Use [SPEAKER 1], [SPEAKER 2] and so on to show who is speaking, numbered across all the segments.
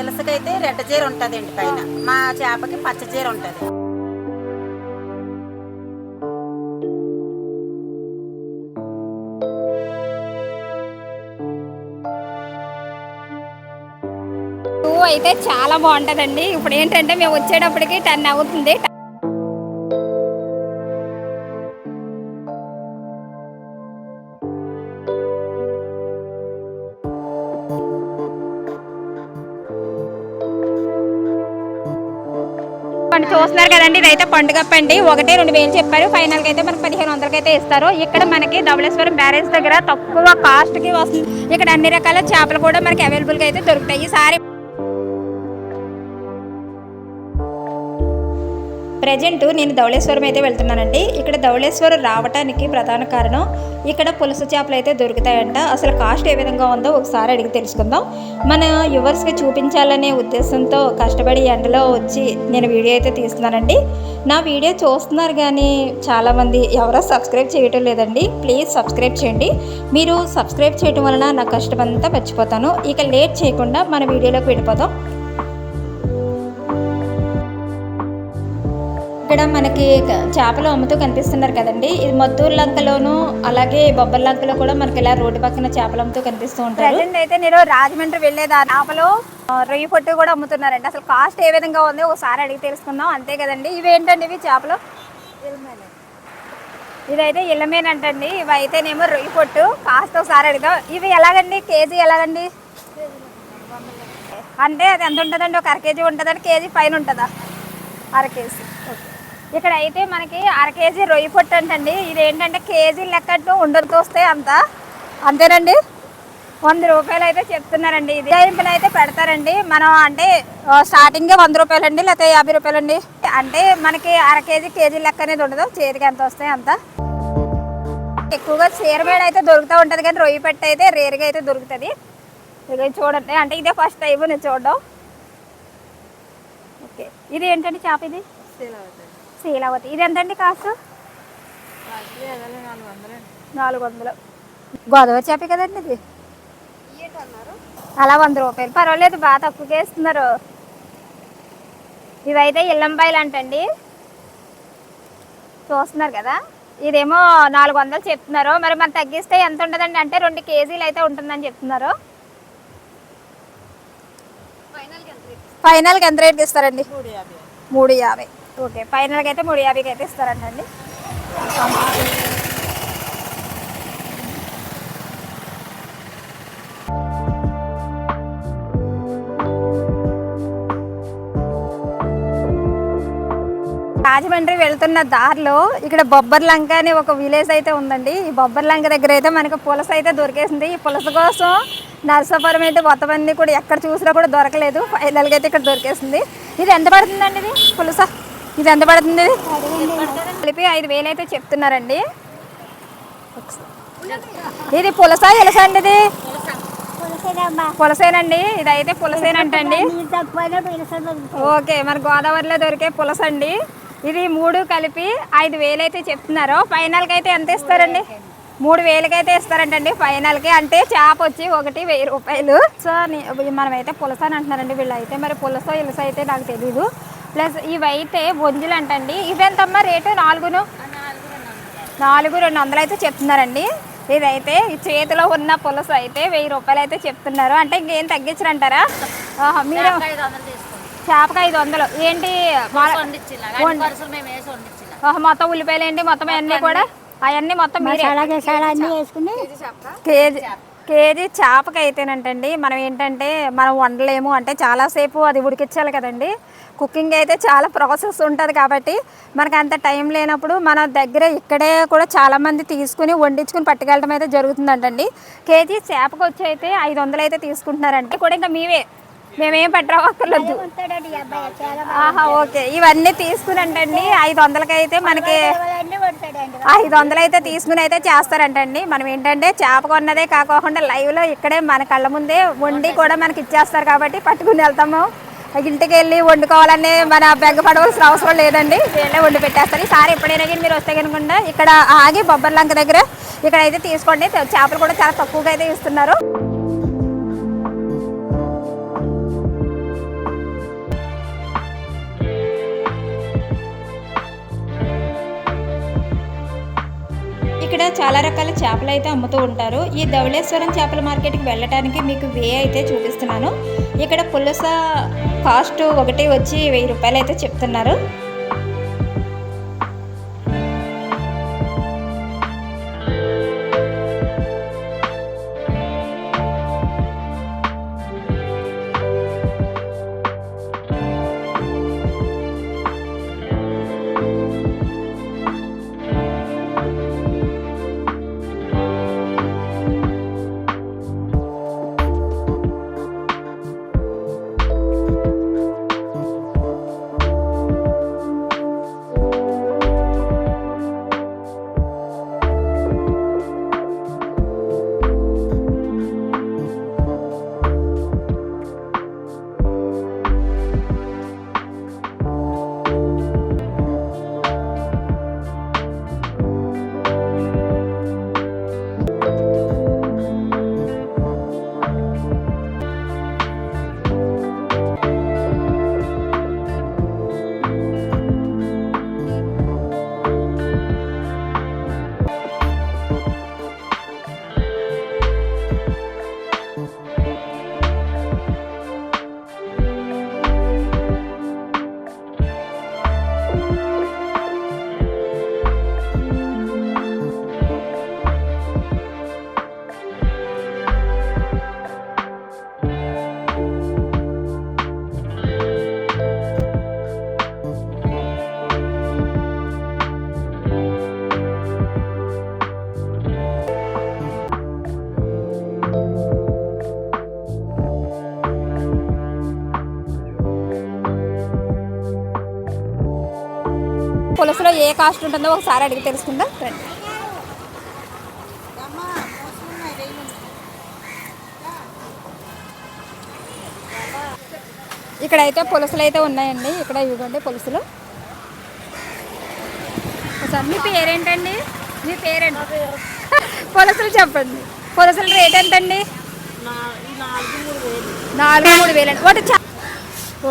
[SPEAKER 1] ఇలసకైతే red చీర ఉంటుందండి పైన. మా చేపకి పచ్చ చీర ఉంటుంది.
[SPEAKER 2] టూ అయితే చాలా బాగుంటుందండి. ఇప్పుడు ఏంటంటే మేము వచ్చేటప్పటికి టెన్ అవుతుంది. మనం చూస్తున్నారు కదండి ఇదైతే పండుగ పండి ఒకటి రెండు వేలు చెప్పారు. ఫైనల్గా అయితే మనకి పదిహేను వందలకి అయితే ఇస్తారు. ఇక్కడ మనకి ధవళేశ్వరం బ్యారేజ్ దగ్గర తక్కువ కాస్ట్కి వస్తుంది. ఇక్కడ అన్ని రకాల చేపలు కూడా మనకి అవైలబుల్గా అయితే దొరుకుతాయి. ఈసారి ప్రజెంట్ నేను ధవళేశ్వరం అయితే వెళ్తున్నానండి. ఇక్కడ ధవళేశ్వరం రావటానికి ప్రధాన కారణం ఇక్కడ పులస చేపలు అయితే దొరుకుతాయంట. అసలు కాస్ట్ ఏ విధంగా ఉందో ఒకసారి అడిగి తెలుసుకుందాం. మన యువర్స్కి చూపించాలనే ఉద్దేశంతో కష్టపడి ఎండలో వచ్చి నేను వీడియో అయితే తీస్తున్నానండి. నా వీడియో చూస్తున్నారు కానీ చాలామంది ఎవరో సబ్స్క్రైబ్ చేయటం లేదండి. ప్లీజ్ సబ్స్క్రైబ్ చేయండి. మీరు సబ్స్క్రైబ్ చేయటం వలన నా కష్టమంతా మర్చిపోతాను. ఇక లేట్ చేయకుండా మన వీడియోలోకి వెళ్ళిపోదాం. ఇక్కడ మనకి చేపలు అమ్ముతూ కనిపిస్తున్నారు కదండి. ఇది మద్దూరు లంకలోను అలాగే బొబ్బర్ లంకలో కూడా మనకి ఇలా రోడ్డు పక్కన చేపలు అమ్ముతూ కనిపిస్తూ ఉంటారు.
[SPEAKER 3] ప్రజెంట్ అయితే నేను రాజమండ్రి వెళ్ళేది ఆ చేపలు రొయ్యి పొట్టు కూడా అమ్ముతున్నారండి. అసలు కాస్ట్ ఏ విధంగా ఉంది ఒకసారి అడిగి తెలుసుకుందాం. అంతే కదండి. ఇవి ఏంటండి ఇవి చేపలు? ఇదైతే ఇళ్ళమేన్ అంటండి. ఇవి అయితేనేమో రొయ్యి పొట్టు. కాస్ట్ ఒకసారి అడుగుదాం. ఇవి ఎలాగండి? కేజీ ఎలాగండి? అంటే అది ఎంత ఉంటుందండి? ఒక అర కేజీ ఉంటుందండి కేజీ పైన ఉంటుందా? అర కేజీ. ఓకే. ఇక్కడ అయితే మనకి అర కేజీ రొయ్యి పొట్టు అంటండి. ఇది ఏంటంటే కేజీ లెక్కట్టు ఉండదు తోస్తే అంత. అంతేనండి? వంద రూపాయలు అయితే చెప్తున్నారండి. ఇది జయింపులు అయితే పెడతారండి. మనం అంటే స్టార్టింగే వంద రూపాయలు అండి లేకపోతే యాభై రూపాయలు అండి అంటే మనకి అర కేజీ కేజీ లెక్క అనేది ఉండదు. చేతికి ఎంత వస్తాయి అంత. ఎక్కువగా చీరమేడ అయితే దొరుకుతూ ఉంటుంది కానీ రొయ్యి పెట్ట అయితే రేరుగా అయితే దొరుకుతుంది. చూడండి. అంటే ఇదే ఫస్ట్ టైం నేను చూడడం. ఓకే. ఇది ఏంటండి చేప ఇది? శీలావతి ఇది ఎంతండి కాస్ట్? నాలుగు వందలు. గోదావరి చేప కదండి ఇది? అలా వంద రూపాయలు. పర్వాలేదు బాగా తక్కువకే ఇస్తున్నారు. ఇవైతే ఇల్లంబాయిలు అంటండి. చూస్తున్నారు కదా? ఇదేమో నాలుగు వందలు చెప్తున్నారు. మరి మనం తగ్గిస్తే ఎంత ఉంటుందండి? అంటే రెండు కేజీలు అయితే ఉంటుందని చెప్తున్నారు. ఫైనల్కి ఎంత రేట్కి ఇస్తారండి? మూడు యాభై. ఓకే ఫైనల్గా అయితే మూడు యాభైకి అయితే ఇస్తారంటండి. రాజమండ్రి వెళ్తున్న దారిలో ఇక్కడ బొబ్బర్ లంక అని ఒక విలేజ్ అయితే ఉందండి. ఈ బొబ్బర్ లంక దగ్గర అయితే మనకి పులస అయితే దొరికేసింది. ఈ పులస కోసం నర్సాపురం అయితే మొత్తం అన్ని కూడా ఎక్కడ చూసినా కూడా దొరకలేదు. ఫైనల్గా అయితే ఇక్కడ దొరికేసింది. ఇది ఎంత పడుతుందండి ఇది పులస? ఇది ఎంత పడుతుంది? కలిపి ఐదు వేలు అయితే చెప్తున్నారండి. ఇది పులస ఎలస అండి ఇది? పులసేనండి ఇది అయితే పులసేనంటండి. ఓకే మరి గోదావరిలో దొరికే పులస అండి. ఇది మూడు కలిపి ఐదు వేలు అయితే చెప్తున్నారు. ఫైనల్కి అయితే ఎంత ఇస్తారండి? మూడు వేలకి అయితే ఇస్తారంటండి ఫైనల్కి అంటే చేప వచ్చి ఒకటి వెయ్యి రూపాయలు. సో మనమైతే పులస అని అంటున్నారండి వీళ్ళు అయితే మరి పులస ఇలస అయితే నాకు తెలీదు. ప్లస్ ఇవైతే బొంజులు అంటండి ఇవెంతమ్మా రేటు? నాలుగును? నాలుగు రెండు వందలు అయితే చెప్తున్నారండి. ఇదైతే ఈ చేతిలో ఉన్న పులస అయితే వెయ్యి రూపాయలు అయితే చెప్తున్నారు. అంటే ఇంకేం తగ్గించరంటారా? మీరు చేపకి ఐదు వందలు ఏంటి? మొత్తం ఉల్లిపాయలు ఏంటి? మొత్తం అన్నీ కూడా? అవన్నీ మొత్తం మీరే కేజీ కేజీ చేపకి అయితేనంటండి మనం ఏంటంటే మనం వండలేము. అంటే చాలాసేపు అది ఉడికించాలి కదండి. కుకింగ్ అయితే చాలా ప్రాసెస్ ఉంటుంది కాబట్టి మనకు అంత టైం లేనప్పుడు మన దగ్గర ఇక్కడే కూడా చాలామంది తీసుకుని వండించుకుని పట్టుకెళ్ళడం అయితే జరుగుతుందంటండి. కేజీ చేపకు వచ్చి అయితే ఐదు వందలు అయితే తీసుకుంటున్నారంటే కూడా ఇంకా మీవే మేమేం పట్టరావక్కర్లేదు ఆహా ఓకే. ఇవన్నీ తీసుకునంటండి. ఐదు వందలకి అయితే మనకి ఐదు వందలు అయితే తీసుకుని అయితే చేస్తారంటండి. మనం ఏంటంటే చేప కొన్నదే కాకోకుండా లైవ్లో ఇక్కడే మన కళ్ళ ముందే వండి కూడా మనకి ఇచ్చేస్తారు కాబట్టి పట్టుకుని వెళ్తాము. ఇంటికి వెళ్ళి వండుకోవాలనే మన బెగ్గ పడవలసిన అవసరం లేదండి. వీళ్ళే వండి పెట్టేస్తారు. ఈసారి ఎప్పుడైనా కానీ మీరు వస్తే కనుకుండా ఇక్కడ ఆగి బొబ్బర్లంక దగ్గర ఇక్కడ అయితే తీసుకోండి చేపలు కూడా చాలా తక్కువగా అయితే ఇస్తున్నారు.
[SPEAKER 2] చాలా రకాల చేపలు అయితే అమ్ముతూ ఉంటారు. ఈ ధవళేశ్వరం చేపల మార్కెట్కి వెళ్ళడానికి మీకు వే అయితే చూపిస్తున్నాను. ఇక్కడ పులస కాస్ట్ ఒకటి వచ్చి వెయ్యి రూపాయలు అయితే చెప్తున్నారు.
[SPEAKER 3] కాస్ట్ ఉంటుందో ఒకసారి అడిగి తెలుసుకుందాం. రండి. ఇక్కడ అయితే పులసలు అయితే ఉన్నాయండి. ఇక్కడ ఇవ్వండి పులుసులు. ఒకసారి మీ పేరేంటండి? మీ పేరేంటి పులసలు చెప్పండి. పులసల రేట్ ఎంతండి? నాలుగు మూడు వేలు. అండి ఒకటి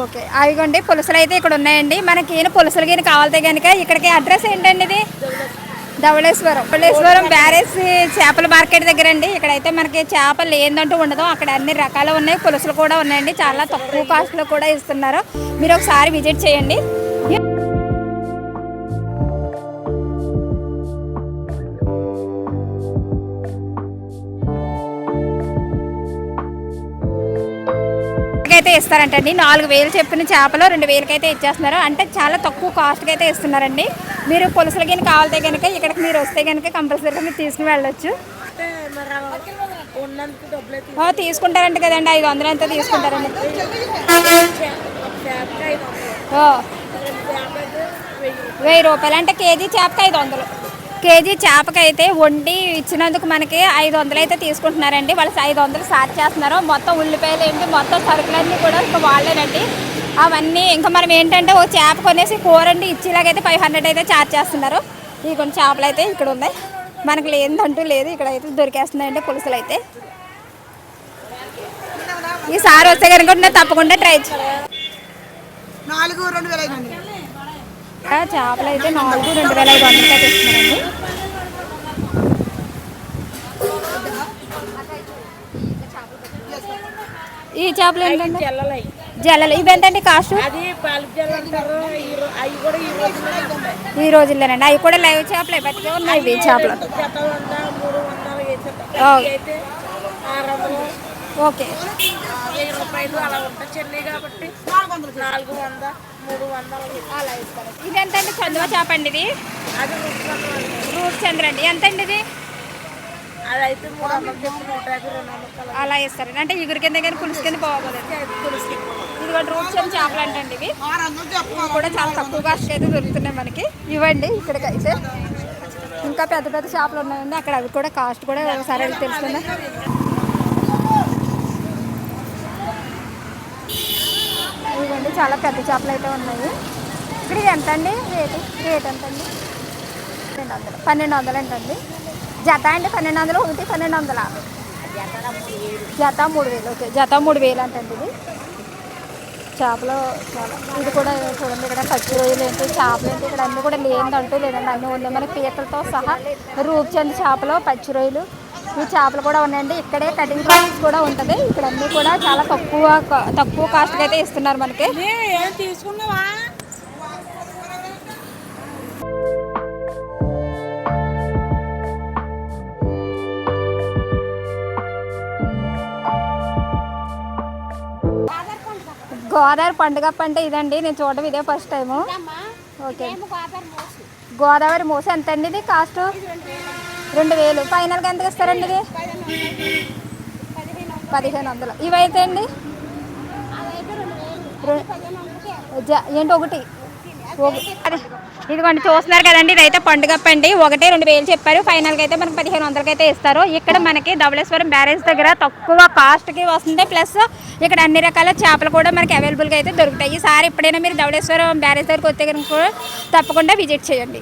[SPEAKER 3] ఓకే. అవిగోండి పులసలు అయితే ఇక్కడ ఉన్నాయండి. మనకి ఈయన పులసలు కానీ కావాలితే కనుక ఇక్కడికి అడ్రస్ ఏంటండి ఇది? ధవళేశ్వరం. ధవళేశ్వరం బ్యారేజ్ చేపల మార్కెట్ దగ్గర అండి. ఇక్కడైతే మనకి చేపలు ఏందంటూ ఉండదు. అక్కడ అన్ని రకాలు ఉన్నాయి. పులుసులు కూడా ఉన్నాయండి. చాలా తక్కువ కాస్ట్లో కూడా ఇస్తున్నారు. మీరు ఒకసారి విజిట్ చేయండి. అయితే ఇస్తారంటండి. నాలుగు వేలు చెప్పిన చేపలు రెండు వేలకైతే ఇచ్చేస్తున్నారు. అంటే చాలా తక్కువ కాస్ట్కి అయితే ఇస్తున్నారండి. మీరు పులుసులు గిన్నె కావాలితే కనుక ఇక్కడికి మీరు వస్తే కనుక కంపల్సరీగా మీరు తీసుకుని వెళ్ళొచ్చు. తీసుకుంటారంట కదండి. ఐదు వందలు ఎంత తీసుకుంటారండి? వెయ్యి రూపాయలు. అంటే కేజీ చేపకి ఐదు వందలు. కేజీ చేపకైతే వండి ఇచ్చినందుకు మనకి ఐదు వందలు అయితే తీసుకుంటున్నారండి. వాళ్ళు ఐదు వందలు సార్ చేస్తున్నారు. మొత్తం ఉల్లిపాయలు ఏంటి మొత్తం సరుకులన్నీ కూడా ఇంకా వాళ్ళేనండి. అవన్నీ ఇంకా మనం ఏంటంటే ఒక చేప కొనేసి కూర అండి ఇచ్చేలాగైతే ఫైవ్ హండ్రెడ్ అయితే ఛార్జ్ చేస్తున్నారు. ఈ కొన్ని చేపలు అయితే ఇక్కడ ఉన్నాయి. మనకి లేదంటూ లేదు. ఇక్కడ అయితే దొరికేస్తున్నాయండి పులుసులు అయితే. ఈసారి వస్తే కనుక తప్పకుండా ట్రై చేయాలి
[SPEAKER 1] నాలుగు రెండు వేల
[SPEAKER 3] చేపలు అయితే నాలుగు రెండు వేల ఐదు వందలకి అయితే ఇస్తున్నారండి. ఈ చేపలు ఏంటంటే
[SPEAKER 4] తెల్లలై
[SPEAKER 3] జల్లలు. ఇవి ఎంతండి కాస్ట్?
[SPEAKER 4] ఈ
[SPEAKER 3] రోజుల్లోనండి అవి కూడా లైవ్ చేపలు బతికే ఉన్నాయి ఇవి చేపలు.
[SPEAKER 4] వందలు వందలు
[SPEAKER 3] ఓకే.
[SPEAKER 4] వెయ్యి రూపాయలు అలా ఉంటాయి. చెన్నై కాబట్టి నాలుగు వంద మూడు వందలు
[SPEAKER 3] అలా ఇస్తారు? ఇది చందువ చేప అండి ఇది?
[SPEAKER 4] అది.
[SPEAKER 3] రూట్ చంద్ర అండి. ఇది
[SPEAKER 4] మూడు వందలు నూట యాభై రెండు వందలు
[SPEAKER 3] అలా ఇస్తారండి. అంటే ఇగురు కింద కానీ పులుసు కింద పులుసు ఇది కూడా రూట్ చంద్ర చేపలు అంటండి ఇవి. కూడా చాలా తక్కువ కాస్ట్ అయితే దొరుకుతున్నాయి మనకి. ఇవ్వండి ఇక్కడికి అయితే ఇంకా పెద్ద పెద్ద షాపులు ఉన్నాయండి. అక్కడ అవి కూడా కాస్ట్ కూడా ఒకసారి అడిగి తెలుస్తుందా చాలా పెద్ద చేపలు అయితే ఉన్నాయి. ఇక్కడ ఎంత అండి రేటు? రేట్ ఎంత అండి పన్నెండు వందలు పన్నెండు వందలు ఏంటండి జత అండి పన్నెండు వందలు ఒకటి పన్నెండు వందల జత మూడు వేలు. ఓకే. జత మూడు వేలు అంటండి ఇది. చేపలు ఇది కూడా చూడండి ఇక్కడ పచ్చి రొయ్యలు ఏంటి? చేపలు ఏంటి? ఇక్కడ అన్నీ కూడా లేదంటూ లేదండి. అన్నీ ఉన్నాయి మనకి పీతలతో సహా రూప్చంద్ చేపలు పచ్చి రొయ్యలు ఈ చేపలు కూడా ఉన్నాయండి. ఇక్కడే కటింగ్ ప్రాసెస్ కూడా ఉంటుంది. ఇక్కడ అన్నీ కూడా చాలా తక్కువ తక్కువ కాస్ట్కి అయితే ఇస్తున్నారు మనకి.
[SPEAKER 4] తీసుకున్నావా?
[SPEAKER 3] గోదావరి పండుగ అంటే ఇదండి. నేను చూడడం ఇదే ఫస్ట్ టైము ఓకే గోదావరి మూస. ఎంత అండి ఇది కాస్ట్ రెండు వేలు. ఫైనల్గా ఎంతకి ఇస్తారండి ఇది? పదిహేను వందలు. ఇవైతే అండి? ఏంటి ఒకటి? ఒక- అదే, ఇదిగోండి చూస్తున్నారు కదండి ఇదైతే పండుగ అండి. ఒకటి రెండు వేలు చెప్పారు. ఫైనల్గా అయితే మనకి పదిహేను వందలకి అయితే ఇస్తారు. ఇక్కడ మనకి ధవళేశ్వరం బ్యారేజ్ దగ్గర తక్కువ కాస్ట్కి వస్తుంది. ప్లస్ ఇక్కడ అన్ని రకాల చేపలు కూడా మనకి అవైలబుల్గా అయితే దొరుకుతాయి. ఈసారి ఎప్పుడైనా మీరు ధవళేశ్వరం బ్యారేజ్ దగ్గరకు వస్తే కనుక కూడా తప్పకుండా విజిట్ చేయండి.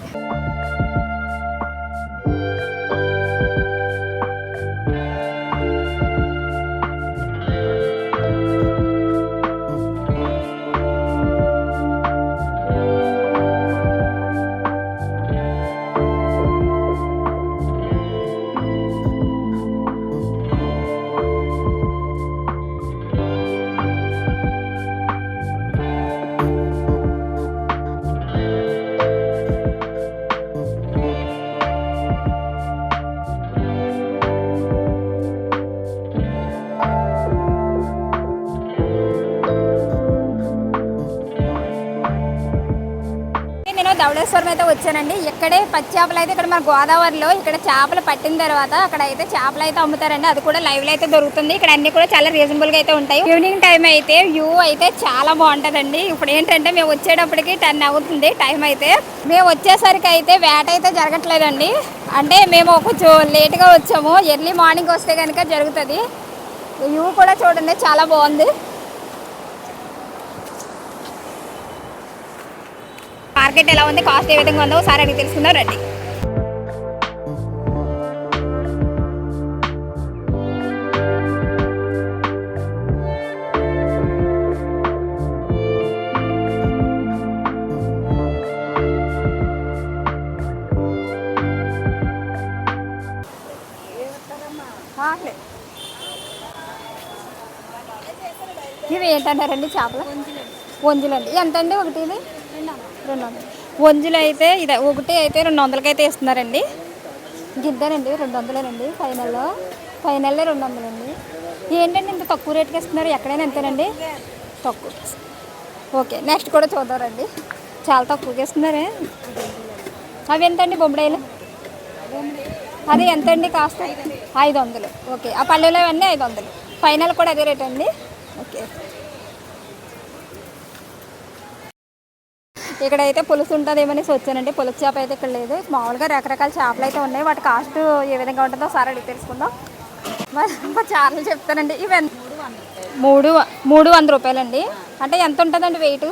[SPEAKER 3] ధవళేశ్వరం ఇక్కడే పచ్చి చేపలు అయితే ఇక్కడ మన గోదావరిలో ఇక్కడ చేపలు పట్టిన తర్వాత అక్కడ అయితే చేపలు అయితే అమ్ముతారండి. అది కూడా లైవ్లో అయితే దొరుకుతుంది. ఇక్కడ అన్ని కూడా చాలా రీజనబుల్గా అయితే ఉంటాయి. ఈవినింగ్ టైం అయితే వ్యూ అయితే చాలా బాగుంటదండి. ఇప్పుడు ఏంటంటే మేము వచ్చేటప్పటికి టెన్ అవుతుంది టైం అయితే. మేము వచ్చేసరికి అయితే వేట అయితే జరగట్లేదండి. అంటే మేము కొంచెం లేట్గా వచ్చాము. ఎర్లీ మార్నింగ్ వస్తే కనుక జరుగుతుంది. వ్యూ కూడా చూడండి చాలా బాగుంది. మార్కెట్ ఎలా ఉంది కాస్ట్ ఏ విధంగా ఉందో ఒకసారి అడిగి తెలుసుకుందాం రండి. ఇవి ఏంటంటారండి చేపలు? వంజులండి. ఎంత అండి ఒకటి ఇది? రెండు వందలు వంజులు అయితే ఇది ఒకటి అయితే రెండు వందలకి అయితే ఇస్తున్నారండి గిద్దానండి రెండు వందలేనండి ఫైనల్లో ఫైనల్లో రెండు వందలండి ఏంటండి ఇంత తక్కువ రేట్కి ఇస్తున్నారు ఎక్కడైనా ఎంతేనండి తక్కువ. ఓకే నెక్స్ట్ కూడా చూద్దారండి. చాలా తక్కువకి ఇస్తున్నారే అవి ఎంతండి బొమ్మడాయిలు? అది ఎంతండి కాస్ట్ ఐదు వందలు ఓకే ఆ పల్లెలో అవన్నీ ఐదు వందలు ఫైనల్ కూడా అదే రేట్ అండి ఓకే. ఇక్కడైతే పులుసు ఉంటుందేమనేసి వచ్చానండి. పులుసు చేప అయితే ఇక్కడ లేదు. మామూలుగా రకరకాల చేపలు అయితే ఉన్నాయి. వాటి కాస్ట్ ఏ విధంగా ఉంటుందో సార్ అడిగి తెలుసుకుందాం. చార్లు చెప్తానండి ఇవి మూడు మూడు వంద రూపాయలండి. అంటే ఎంత ఉంటుందండి వెయిట్?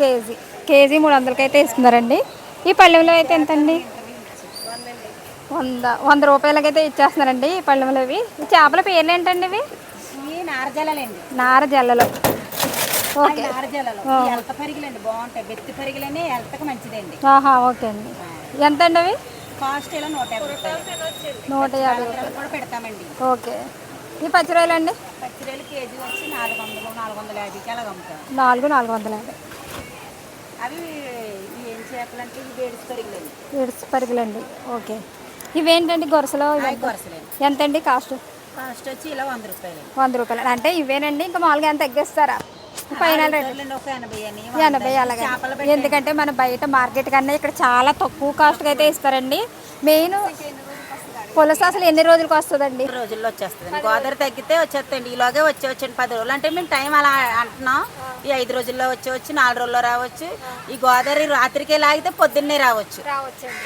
[SPEAKER 3] కేజీ. కేజీ మూడు వందలకి అయితే ఇస్తున్నారండి ఈ పళ్ళెంలో అయితే ఎంతండి? వంద. వంద రూపాయలకైతే ఇచ్చేస్తున్నారండి ఈ పళ్ళెంలో ఇవి. ఈ చేపల పేర్లు ఏంటండి ఇవి?
[SPEAKER 1] ఇవి నారజలండి
[SPEAKER 3] నార జల్లలు ఓకే.
[SPEAKER 1] నారజలలో. ఎలత పరిగిలండి బాగుంటాయి. బెత్తి పరిగిలనే ఎలతకు మంచిదండి.
[SPEAKER 3] ఆహా ఓకే అండి. ఎంత అండి అవి
[SPEAKER 1] కాస్ట్ ఇలా నూట యాభై రూపాయలు.
[SPEAKER 3] నూట యాభై రూపాయలు.
[SPEAKER 1] కూడా పెడతామండి.
[SPEAKER 3] ఓకే. ఈ పచ్చిరొయ్యలు అండి
[SPEAKER 1] పచ్చిరొయ్యలు కేజీ వచ్చి నాలుగు వందలు నాలుగు వందల యాభైకి అలాగ అమ్ముతాం
[SPEAKER 3] నాలుగు నాలుగు వందల యాభై.
[SPEAKER 1] అవి ఏం చేపలు అంటే ఇవి వేడి పరిగిలండి.
[SPEAKER 3] ఏడు పరుగులండి. ఓకే. ఇవేంటండి గొరసలో?
[SPEAKER 1] కొరసలండి
[SPEAKER 3] ఎంతండి కాస్ట్?
[SPEAKER 1] కాస్ట్ వచ్చి ఇలా వంద రూపాయలు
[SPEAKER 3] వంద రూపాయలు. అంటే ఇవేనండి ఇంకా మామూలుగా ఎంత తగ్గిస్తారా? ఫైనల్ రేట్
[SPEAKER 1] ఒక ఎనభై
[SPEAKER 3] అలాగే ఎందుకంటే మన బయట మార్కెట్ కన్నా ఇక్కడ చాలా తక్కువ కాస్ట్కి అయితే ఇస్తారండి. మెయిన్ పులస అసలు ఎన్ని రోజులకు వస్తుందండి?
[SPEAKER 1] రోజుల్లో వచ్చేస్తుంది గోదావరి తగ్గితే వచ్చేస్తండి ఈలోగే వచ్చే వచ్చండి పది రోజులు. అంటే మేము టైం అలా అంటున్నాం. ఈ ఐదు రోజుల్లో వచ్చే వచ్చి నాలుగు రోజుల్లో రావచ్చు. ఈ గోదావరి రాత్రికే లాగితే పొద్దున్నే రావచ్చు.
[SPEAKER 3] రావచ్చండి.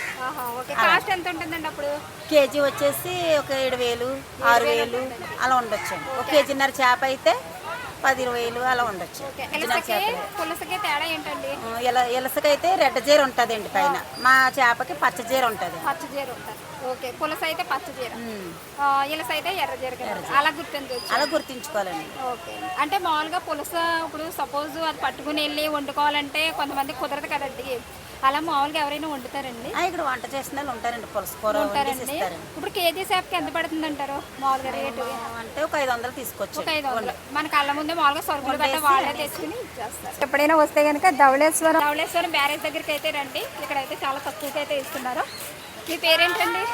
[SPEAKER 3] ఓకే. కాస్ట్ ఎంత ఉంటుందండి అప్పుడు?
[SPEAKER 1] కేజీ వచ్చేసి ఒక ఏడు వేలు ఆరు వేలు అలా ఉండొచ్చండి. ఒక కేజీన్నర చేప అయితే పది వేలు అలా ఉండొచ్చు.
[SPEAKER 3] పులసకి తేడా ఏంటండి?
[SPEAKER 1] ఇల ఇలసకైతే రెడ్ జీర ఉంటుందండి పైన. మా చేపకి పచ్చ జీర ఉంటుంది.
[SPEAKER 3] పచ్చ జీర ఉంటుంది. ఓకే. పులస అయితే పచ్చ జీర. ఇలస అయితే ఎర్ర జీర అలా గుర్తించవచ్చు
[SPEAKER 1] అలా గుర్తించుకోవాలండి.
[SPEAKER 3] ఓకే. అంటే మామూలుగా పులస ఇప్పుడు సపోజ్ అది పట్టుకుని వెళ్ళి వండుకోవాలంటే కొంతమంది కుదరదు కదండి. అలా మామూలుగా ఎవరైనా వండుతారండి?
[SPEAKER 1] ఇక్కడ వంట చేసిన వాళ్ళు ఉంటారండి. పులుసు కూర వండేసి
[SPEAKER 3] ఉంటారండి. ఇప్పుడు కేజీ చేపకి ఎంత పడుతుంది అంటారు? మామూలుగా రేటు?
[SPEAKER 1] అంటే ఒక ఐదు వందలు తీసుకొచ్చు
[SPEAKER 3] ఒక ఐదు వందలు. మన కళ్ళ ముందే మామూలుగా సరుకులు గట్రా వాళ్ళే తెచ్చుకుని ఇచ్చేస్తారు. ఎప్పుడైనా వస్తే కనుక ధవళేశ్వరం ధవళేశ్వరం బ్యారేజ్ దగ్గరికి అయితే రండి. ఇక్కడైతే చాలా తక్కువకి అయితే ఇస్తున్నారు. మీ పేరేంటండి?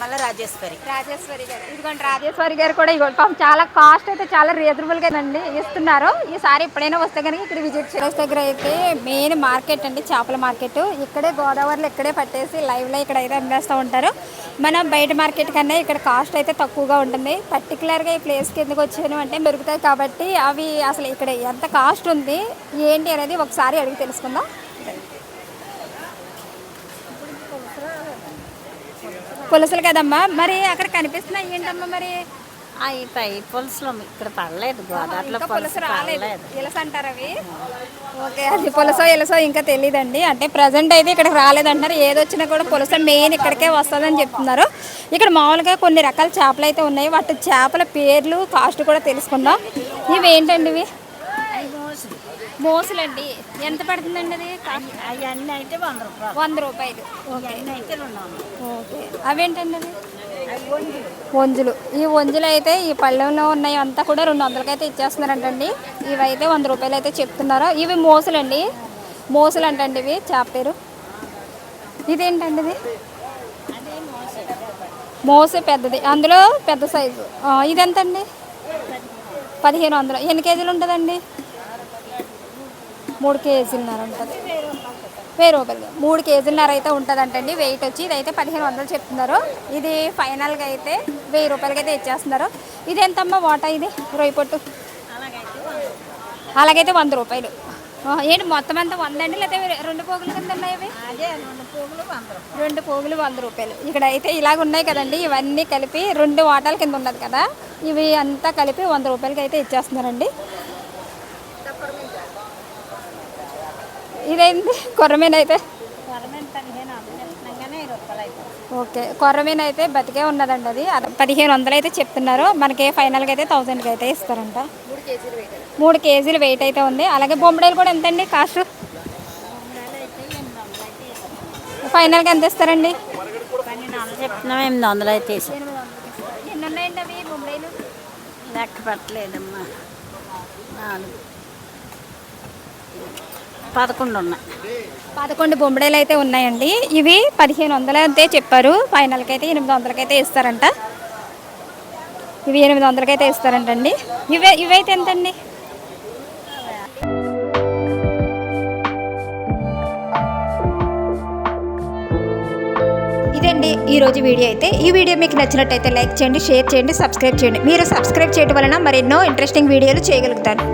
[SPEAKER 1] రాజేశ్వరి.
[SPEAKER 3] రాజేశ్వరి గారు. ఇదిగోండి రాజేశ్వరి గారు కూడా ఇదిగోండి పాపం చాలా కాస్ట్ అయితే చాలా రీజనబుల్గా అండి ఇస్తున్నారు. ఈసారి ఎప్పుడైనా వస్తే కనుక ఇక్కడ విజిట్ చేసే దగ్గర అయితే మెయిన్ మార్కెట్ అండి చేపల మార్కెట్ ఇక్కడే గోదావరిలో ఇక్కడే పట్టేసి లైవ్లో ఇక్కడ అయితే అమ్మేస్తూ ఉంటారు. మనం బయట మార్కెట్ కన్నా ఇక్కడ కాస్ట్ అయితే తక్కువగా ఉంటుంది. పర్టికులర్గా ఈ ప్లేస్కి ఎందుకు వచ్చాను అంటే దొరుకుతాయి కాబట్టి అవి అసలు ఇక్కడ ఎంత కాస్ట్ ఉంది ఏంటి అనేది ఒకసారి అడిగి తెలుసుకుందాం. పులుసులు కదమ్మా? మరి అక్కడ కనిపిస్తున్నాయి ఏంటమ్మా మరి?
[SPEAKER 5] అవి పై పులుసులో ఇక్కడ పడలేదు గోదావరిలో పులుసు
[SPEAKER 3] రాలేదు. ఇలస అంటారు అవి? ఓకే అది పులసో ఇలసో ఇంకా తెలియదండి అంటే ప్రజెంట్ అయితే ఇక్కడికి రాలేదంటారు ఏదొచ్చినా కూడా పులస మెయిన్ ఇక్కడికే వస్తుందని చెప్తున్నారు. ఇక్కడ మామూలుగా కొన్ని రకాల చేపలు అయితే ఉన్నాయి. వాటి చేపల పేర్లు కాస్ట్ కూడా తెలుసుకుందాం. ఇవి ఏంటండి ఇవి? మోసులండి. ఎంత పడుతుందండి అది?
[SPEAKER 5] అవన్నీ అయితే వంద రూపాయలు.
[SPEAKER 3] వంద రూపాయలు.
[SPEAKER 5] అయితే
[SPEAKER 3] ఓకే. అవేంటండి అవి? వంజులు. ఈ వంజులు అయితే ఈ పళ్ళెంలో ఉన్నాయి అంతా కూడా రెండు వందలకైతే ఇచ్చేస్తున్నారంటండి. ఇవి అయితే వంద రూపాయలు అయితే చెప్తున్నారు. ఇవి మోసులండి. మోసులు అంటండి ఇవి. చేప పేరు. ఇదేంటండి ఇది? మోస పెద్దది. అందులో పెద్ద సైజు. ఇదెంతండి? పదిహేను వందలు. ఎన్ని కేజీలు ఉంటుందండి? మూడు కేజీలున్నర ఉంటుంది. వెయ్యి రూపాయలు మూడు కేజీలున్నర అయితే ఉంటుందంటండి. వెయిట్ వచ్చి ఇదైతే పదిహేను వందలు చెప్తున్నారు. ఇది ఫైనల్గా అయితే వెయ్యి రూపాయలకి అయితే ఇచ్చేస్తున్నారు ఇది ఎంతమ్మా వాటా ఇది? రొయ్యి పొట్టు? అలాగైతే వంద రూపాయలు. ఏంటి మొత్తం అంతా వంద అండి లేకపోతే రెండు పోగులు కింద ఉన్నాయి
[SPEAKER 5] రెండు
[SPEAKER 3] పోగులు వంద రూపాయలు. ఇక్కడ అయితే ఇలాగ ఉన్నాయి కదండి. ఇవన్నీ కలిపి రెండు వాటాల కింద ఉన్నది కదా. ఇవి అంతా కలిపి వంద రూపాయలకి అయితే ఇచ్చేస్తున్నారండి. ఇదేంటి కొర్రమీన అయితే ఓకే. కొర్రమీన అయితే బతికే ఉన్నదండి అది. పదిహేను వందలు అయితే చెప్తున్నారు. మనకి ఫైనల్గా అయితే థౌజండ్కి అయితే ఇస్తారంట. మూడు కేజీలు వెయిట్ అయితే ఉంది. అలాగే బొమ్మడాయిలు కూడా ఎంతండి కాస్ట్? ఫైనల్గా ఎంత ఇస్తారండి?
[SPEAKER 5] చెప్తున్నాం ఎనిమిది వందలు అయితే వేసాం
[SPEAKER 3] ఎన్ని ఉన్నాయండి అవి బొమ్మడాయిలు?
[SPEAKER 5] లెక్క పట్టలేదమ్మా. నాలుగు. పదకొండు ఉన్నాయి.
[SPEAKER 3] పదకొండు బొమ్మడేలు అయితే ఉన్నాయండి. ఇవి పదిహేను వందలు అయితే చెప్పారు. ఫైనల్కి అయితే ఎనిమిది వందలకైతే ఇస్తారంట. ఇవి ఎనిమిది వందలకైతే ఇస్తారంటండి. ఇవే ఇవైతే ఎంతండి?
[SPEAKER 2] ఇదండి ఈ రోజు వీడియో అయితే. ఈ వీడియో మీకు నచ్చినట్టయితే లైక్ చేయండి షేర్ చేయండి సబ్స్క్రైబ్ చేయండి. మీరు సబ్స్క్రైబ్ చేయడం వలన మరెన్నో ఇంట్రెస్టింగ్ వీడియోలు చేయగలుగుతారు